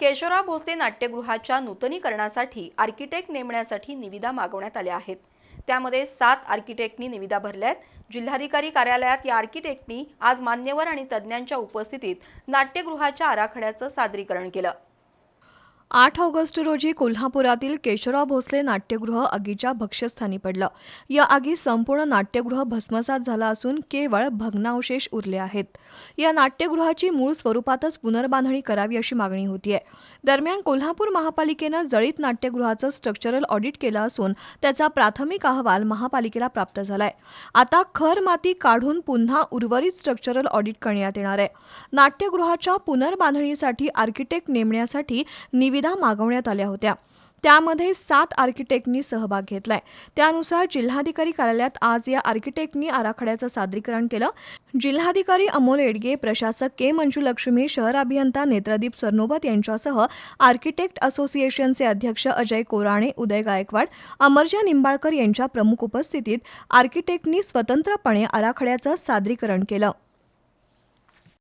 केशवराव भोसले नाट्यगृहाच्या नूतनीकरणासाठी आर्किटेक्ट नेमण्यासाठी निविदा मागवण्यात आल्या आहेत. त्यामध्ये सात आर्किटेक्टनी निविदा भरल्या आहेत जिल्हाधिकारी कार्यालयात या आर्किटेक्टनी आज मान्यवर आणि तज्ज्ञांच्या उपस्थितीत नाट्यगृहाच्या आराखड्याचं सादरीकरण केलं. आठ ऑगस्ट रोजी कोल्हापुरातील केशवराव भोसले नाट्यगृह आगीच्या भक्ष्यस्थानी पडलं. या आगीत संपूर्ण नाट्यगृह भस्मसात झालं असून केवळ भग्नावशेष उरले आहेत. या नाट्यगृहाची मूळ स्वरूपातच पुनर्बांधणी करावी अशी मागणी होतीये. दरम्यान कोल्हापूर महापालिकेनं जळीत नाट्यगृहाचं स्ट्रक्चरल ऑडिट केलं असून त्याचा प्राथमिक अहवाल महापालिकेला प्राप्त झालाय. आता खर माती काढून पुन्हा उर्वरित स्ट्रक्चरल ऑडिट करण्यात येणार आहे. नाट्यगृहाच्या पुनर्बांधणीसाठी आर्किटेक्ट नेमण्यासाठी निविदा सुविधा मागवण्यात आल्या होत्या. त्यामध्ये सात आर्किटेक्टनी सहभाग घेतलाय. त्यानुसार जिल्हाधिकारी कार्यालयात आज या आर्किटेक्टनी आराखड्याचं सादरीकरण केलं. जिल्हाधिकारी अमोल एडगे प्रशासक के मंजुलक्ष्मी शहर अभियंता नेत्रदीप सरनोबत यांच्यासह आर्किटेक्ट असोसिएशनचे अध्यक्ष अजय कोराणे उदय गायकवाड अमरजा निंबाळकर यांच्या प्रमुख उपस्थितीत आर्किटेक्टनी स्वतंत्रपणे आराखड्याचं सादरीकरण केलं.